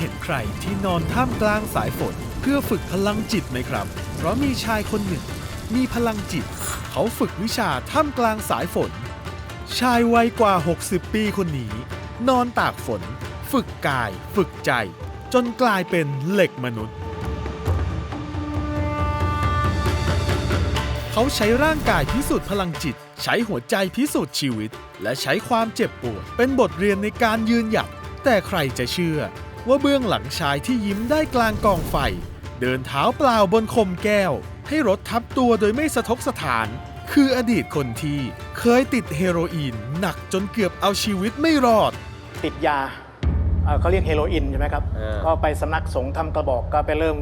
เห็นใครที่นอนท่ามกลางสายฝน เพื่อฝึกพลังจิตไหมครับ เพราะมีชายคนหนึ่ง มีพลังจิต เขาฝึกวิชาท่ามกลางสายฝน ชายวัยกว่า 60 ปีคนนี้ นอนตากฝน ฝึกกาย ฝึกใจ จนกลายเป็นเหล็กมนุษย์ เขาใช้ร่างกายพิสูจน์พลังจิต ใช้หัวใจพิสูจน์ชีวิต และใช้ความเจ็บปวด เป็นบทเรียนในการยืนหยัดแต่ใครจะเชื่อ ว่าเบื้องหลังชายที่ยิ้มได้กลางกองไฟ เดินเท้าเปล่าบนคมแก้ว ให้รถทับตัวโดยไม่สะทกสถาน คืออดีตคนที่เคยติดเฮโรอีนหนักจนเกือบเอาชีวิตไม่รอด ติดยาเอ่อเขาเรียกเฮโรอีนใช่ไหมครับ เออ ก็ไปสำนักสงฆ์ทำกระบอกก็ไปเริ่ม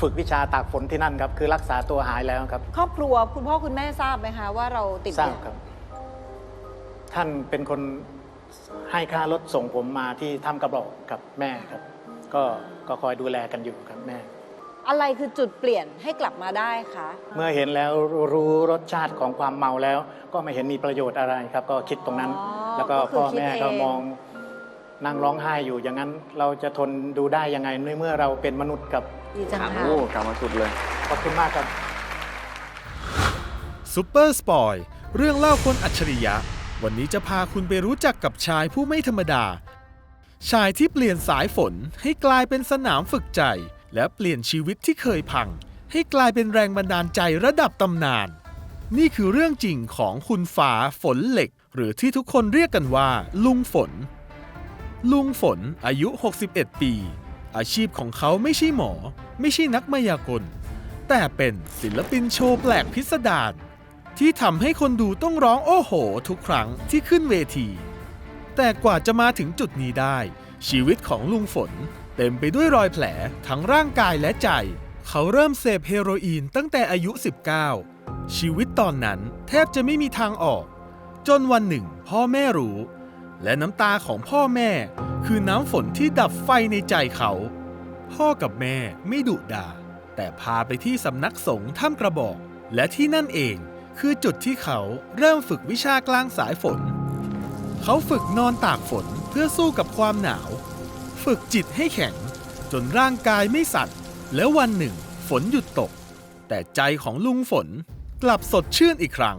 ฝึกวิชาตากฝนที่นั่นครับ คือรักษาตัวหายแล้วครับครอบครัวคุณพ่อคุณแม่ทราบไหมคะว่าเราติดทราบยาครับ ท่านเป็นคน ให้ค่ารถส่งผมมาที่ทำกระบอกกับแม่ครับ ก็ก็คอยดูแลกันอยู่ครับแม่ อะไรคือจุดเปลี่ยนให้กลับมาได้คะเมื่อเห็นแล้วรู้รสชาติของความเมาแล้ว ก็ไม่เห็นมีประโยชน์อะไรครับ ก็คิดตรงนั้นอ๋อแล้วก็ก็คือพ่อคิดแม่เองก็มองนั่งร้องไห้อยู่อย่างนั้นเราจะทนดูได้ยังไงในเมื่อเราเป็นมนุษย์กับดีจังถามค่ะโอ้กลับมาสุดเลย ขอบคุณมากครับ ซูเปอร์สปอย เรื่องเล่าคนอัจฉริยะ วันนี้จะพาคุณไปรู้จักกับชายผู้ไม่ธรรมดา ชายที่เปลี่ยนสายฝนให้กลายเป็นสนามฝึกใจ และเปลี่ยนชีวิตที่เคยพัง ให้กลายเป็นแรงบันดาลใจระดับตำนาน นี่คือเรื่องจริงของคุณฟ้าฝนเหล็ก หรือที่ทุกคนเรียกกันว่า ลุงฝน ลุงฝนอายุ 61 ปี อาชีพของเขาไม่ใช่หมอ ไม่ใช่นักมายากล แต่เป็นศิลปินโชว์แปลกพิสดาร ที่ทำให้คนดูต้องร้องโอ้โห ทุกครั้งที่ขึ้นเวที แต่กว่าจะมาถึงจุดนี้ได้ ชีวิตของลุงฝน เต็มไปด้วยรอยแผลทั้งร่างกายและใจ เขาเริ่มเสพเฮโรอีนตั้งแต่อายุ 19 ชีวิตตอนนั้นแทบจะไม่มีทางออก จนวันหนึ่ง พ่อแม่รู้ และน้ำตาของพ่อแม่ คือน้ำฝนที่ดับไฟในใจเขา พ่อกับแม่ไม่ดุด่า แต่พาไปที่สำนักสงฆ์ถ้ำกระบอก และที่นั่นเอง คือจุดที่เขาเริ่มฝึกวิชากลางสายฝน เขาฝึกนอนตากฝนเพื่อสู้กับความหนาว ฝึกจิตให้แข็ง จนร่างกายไม่สั่นแล้ววันหนึ่ง ฝนหยุดตก แต่ใจของลุงฝนกลับสดชื่นอีกครั้ง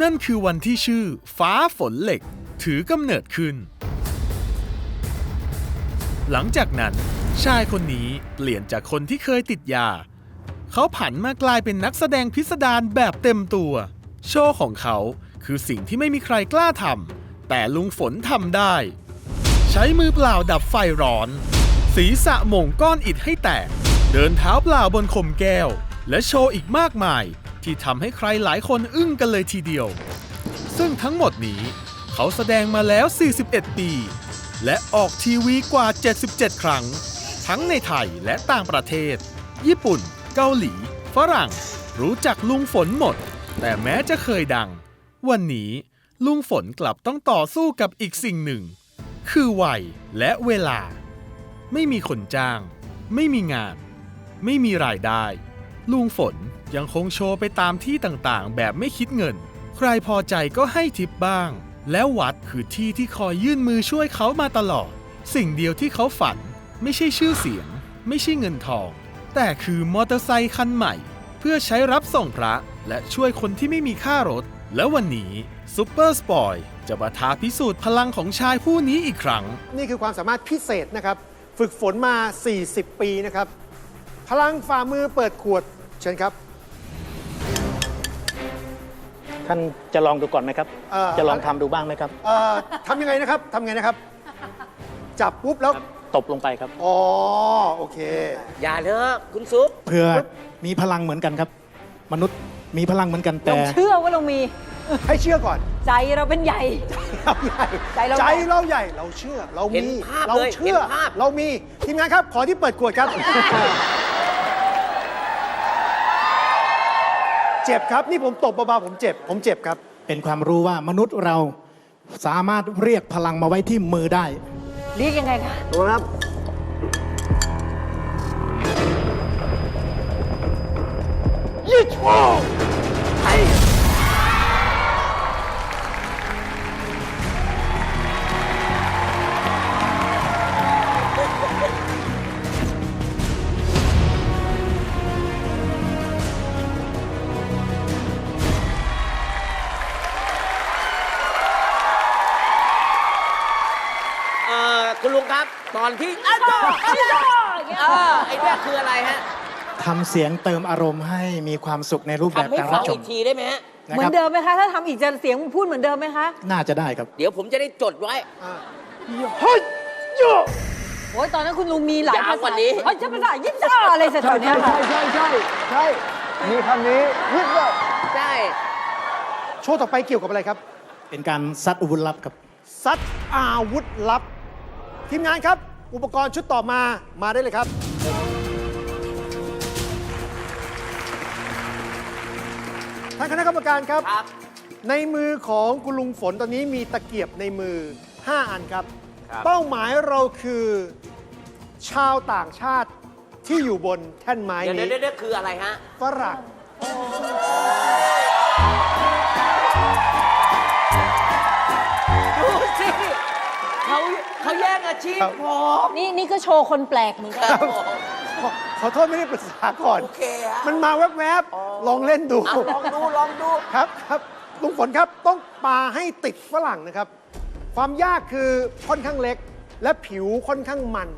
นั่นคือวันที่ชื่อ ฟ้าฝนเหล็ก ถือกำเนิดขึ้น หลังจากนั้น ชายคนนี้เปลี่ยนจากคนที่เคยติดยา เขาผันมากลายเป็นนักแสดงพิสดารแบบเต็มตัว โชว์ของเขาคือสิ่งที่ไม่มีใครกล้าทำแต่ลุงฝนทำได้ ใช้มือเปล่าดับไฟร้อน ศีรษะหม่งก้อนอิฐให้แตก เดินเท้าเปล่าบนคมแก้ว และโชว์อีกมากมาย ที่ทำให้ใครหลายคนอึ้งกันเลยทีเดียว ซึ่งทั้งหมดนี้ เขาแสดงมาแล้ว 41 ปี และออกทีวีกว่า 77 ครั้ง ทั้งในไทยและต่างประเทศ ญี่ปุ่น เกาหลี ฝรั่ง รู้จักลุงฝนหมด แต่แม้จะเคยดัง วันนี้ลุงฝนกลับต้องต่อสู้กับอีกสิ่งหนึ่ง คือวัยและเวลา ไม่มีคนจ้าง ไม่มีงาน ไม่มีรายได้ ลุงฝนยังคงโชว์ไปตามที่ต่างๆ แบบไม่คิดเงิน ใครพอใจก็ให้ทิปบ้าง แล้ววัดคือที่ที่คอยยื่นมือช่วยเขามาตลอด สิ่งเดียวที่เขาฝัน ไม่ใช่ชื่อเสียง ไม่ใช่เงินทอง แต่คือมอเตอร์ไซคันใหม่ เพื่อใช้รับส่งพระและช่วยคนที่ไม่มีค่ารถ และวันนี้ซูเปอร์สปอยจะมาท้าพิสูจน์พลังของชายผู้นี้อีกครั้ง นี่คือความสามารถพิเศษนะครับ ฝึกฝนมา 40 ปีนะครับ พลังฝ่ามือเปิดขวด เชิญครับ ท่านจะลองดูก่อนไหมครับ เอ่อ จะลองทำดูบ้างไหมครับ เอ่อทำยังไงนะครับทำยังไงนะครับ จับปุ๊บแล้ว ตบลงไปครับ อ๋อ โอเค อย่าเถอะคุณซุปเพื่อมีพลังเหมือนกันครับ มนุษย์มีพลังเหมือนกันแต่ เราเชื่อว่าเรามี ให้เชื่อก่อนใจเราเป็นใหญ่ เราใหญ่ใจเราใจเราใหญ่เราเชื่อ เราเห็นมีภาพเราเลยเชื่อ เห็นภาพ เรามีทีมงานครับ ขอที่เปิดขวดครับ เจ็บครับนี่ผมตบเบาๆผมเจ็บ ผมเจ็บครับ เป็นความรู้ว่ามนุษย์เราสามารถเรียกพลังมาไว้ที่มือได้ เรียกยังไงคะ ดูนะครับ ครับ ตอนที่อ้าวโจ้อ้าวโจ้เออไอ้เนี่ยคืออะไรฮะทำเสียงเติมอารมณ์ให้มีความสุขในรูปแบบทำให้การฟัรับงชอีมกทีได้ไหมฮะ นะเหมืคอรับนเดิมไหมคะ ถ้าทำอีกจะเสียงพูดเหมือนเดิมไหมคะน่าจะได้ครับ เดี๋ยวผมจะได้จดไว้ โอ้ยตอนนั้นคุณลุงมีหลายยาวภาษากว่านี้เฮ้ยจะภาษายิ่งจ้าอะไรแถวๆเนี้ยค่ะใช่ โชว์ต่อไปเกี่ยวกับอะไรครับ เป็นการซัดอาวุธลับครับ ซัดอาวุธลับ ทีมงานครับ อุปกรณ์ชุดต่อมามาได้เลยครับ ท่านคณะกรรมการครับ ครับ ในมือของคุณลุงฝนตอนนี้มีตะเกียบในมือ 5 อันครับ ครับ เป้าหมายเราคือ ชาวต่างชาติที่อยู่บนแท่นไม้เดี๋ยวนี้เดี๋ยวเดี๋ยวคืออะไรฮะ ฝรั่ง เขาเขาแย่งอาชีพครับผมนี่นี่ก็โชว์คนแปลกเหมือนกันขอขอโทษไม่ได้ปรึกษาก่อน โอเคฮะ มันมาแวบๆ ลองเล่นดู อะลองดูลองดู ครับครับลุงฝนครับต้องปาให้ติดฝรั่งนะครับ ความยากคือค่อนข้างเล็ก และผิวค่อนข้างมัน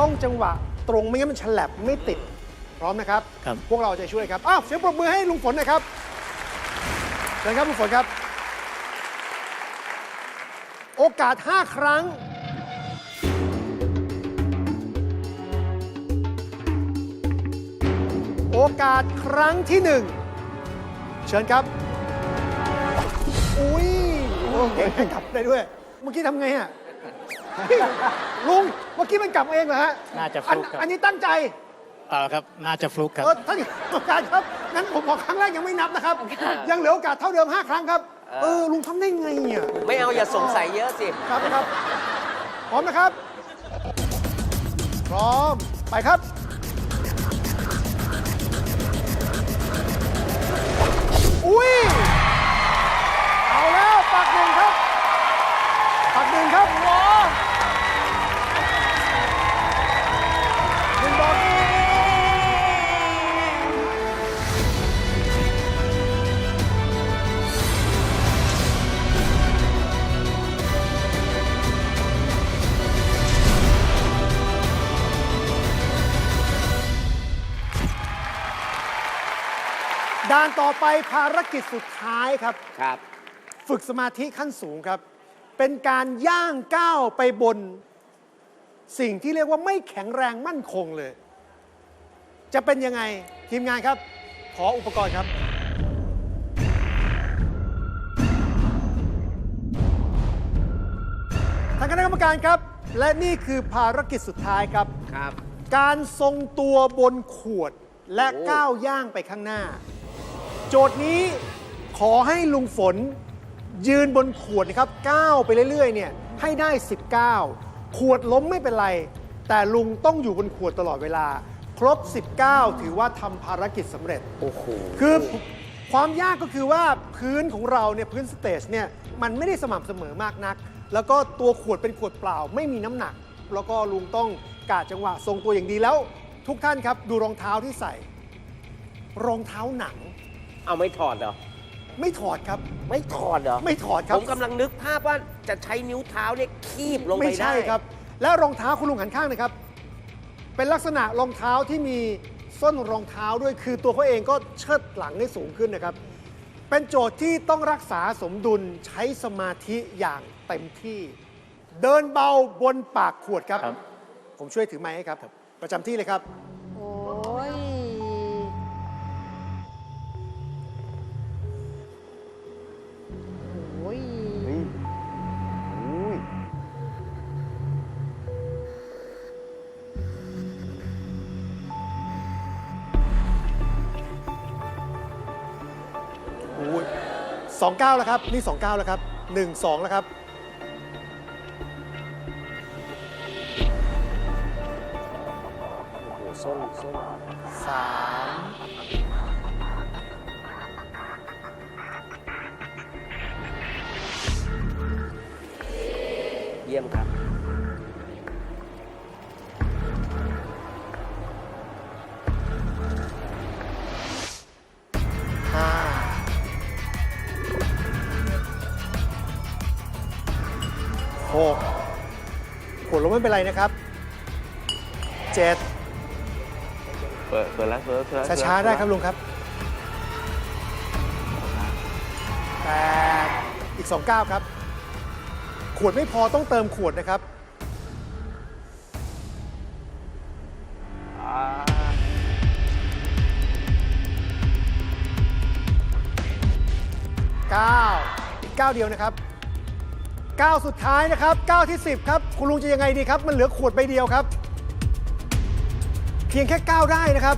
ต้องจังหวะตรงไม่งั้นมันฉลับไม่ติด พร้อมนะครับ ครับ พวกเราจะช่วยครับอ้าวเสียงปรบมือให้ลุงฝนหนะครับเชิญครับลุงฝนครับ โอกาส 5 ครั้ง โอกาสครั้งที่หนึ่งเชิญครับ อุ้ยโอเคกลับได้ด้วย เมื่อกี้ทำไงอะลุง เมื่อกี้มันกลับเองเหรอฮะน่าจะฟอันลุกครับ อันนี้ตั้งใจ เออครับ น่าจะฟลุกครับ เออท่านกรรมการครับ งั้นผมขอครั้งแรกยังไม่นับนะครับ ยังเหลือโอกาสเท่าเดิม 5 ครั้งครับ เออลุงทำได้ไงอะไม่เอาอย่าสงสัยเยอะสิ ครับครับ พร้อมนะครับ พร้อมไปครับ อุ้ย เอาแล้ว ปักหนึ่งครับ ปักหนึ่งครับหนึ่ ด่านต่อไปภารกิจสุดท้ายครับ ครับ ฝึกสมาธิขั้นสูงครับ เป็นการย่างก้าวไปบน สิ่งที่เรียกว่าไม่แข็งแรงมั่นคงเลย จะเป็นยังไงทีมงานครับ ขออุปกรณ์ครับ ทางคณะกรรมการครับ และนี่คือภารกิจสุดท้ายครับ ครับ การทรงตัวบนขวดและโอ้ก้าวย่างไปข้างหน้า โจทย์นี้ขอให้ลุงฝนยืนบนขวดนะครับก้าวไปเรื่อยๆเนี่ยให้ได้ 19 ขวดล้มไม่เป็นไร แต่ลุงต้องอยู่บนขวดตลอดเวลา ครบ 19 ถือว่าทำภารกิจสำเร็จ โอ้โห คือความยากก็คือว่าพื้นของเราเนี่ยพื้นสเตจเนี่ยมันไม่ได้สม่ำเสมอมากนัก แล้วก็ตัวขวดเป็นขวดเปล่า ไม่มีน้ำหนัก แล้วก็ลุงต้องกาดจังหวะทรงตัวอย่างดีแล้ว ทุกท่านครับดูรองเท้าที่ใส่ รองเท้าหนัง เอาไม่ถอดเหรอ ไม่ถอดครับ ไม่ถอดเหรอ ไม่ถอดครับผมกำลังนึกภาพว่าจะใช้นิ้วเท้าเนี่ยคีบลงไปได้ไม่ใช่ครับ และรองเท้าคุณลุงหันข้างนะครับ เป็นลักษณะรองเท้าที่มีส้นรองเท้าด้วยคือตัวเขาเองก็เชิดหลังได้สูงขึ้นนะครับ เป็นโจทย์ที่ต้องรักษาสมดุลใช้สมาธิอย่างเต็มที่ เดินเบาบนปากขวดครับ ครับ ผมช่วยถือไม้ให้ครับ ประจำที่เลยครับ 29 แล้วครับ นี่ 29 แล้วครับ 1 2 แล้วครับ โอ้โหส้มส้มสามเยี่ยมครับ 6ขวดลงไม่เป็นไรนะครับ 7 เปิดเปิดแล้วเปิดแล้วช้วช้าๆได้ครับลุงครับ 8 อีก 2 9 ครับ ขวดไม่พอต้องเติมขวดนะครับเก้าเก้าเดียวนะครับ ก้าสุดท้ายนะครับก้าที่ 10 ครับ คุณลุงจะยังไงดีครับ มันเหลือขวดใบเดียวครับ เพียงแค่ก้าได้นะครับ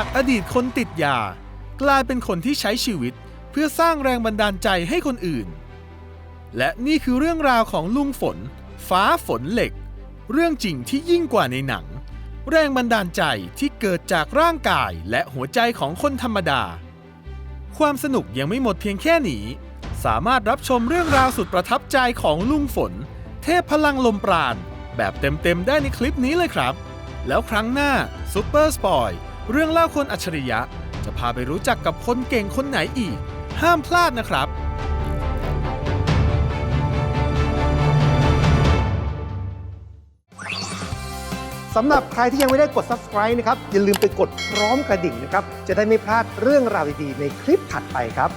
จากอดีตคนติดยา กลายเป็นคนที่ใช้ชีวิตเพื่อสร้างแรงบันดาลใจให้คนอื่น และนี่คือเรื่องราวของลุงฝน ฟ้าฝนเหล็ก เรื่องจริงที่ยิ่งกว่าในหนัง แรงบันดาลใจที่เกิดจากร่างกายและหัวใจของคนธรรมดา ความสนุกยังไม่หมดเพียงแค่นี้ สามารถรับชมเรื่องราวสุดประทับใจของลุงฝน เทพพลังลมปราณแบบเต็มๆได้ในคลิปนี้เลยครับ แล้วครั้งหน้าซูเปอร์สปอย เรื่องเล่าคนอัจฉริยะ จะพาไปรู้จักกับคนเก่งคนไหนอีก ห้ามพลาดนะครับสำหรับใครที่ยังไม่ได้กด subscribe นะครับ อย่าลืมไปกดพร้อมกระดิ่งนะครับ จะได้ไม่พลาดเรื่องราวดีๆ ในคลิปถัดไปครับ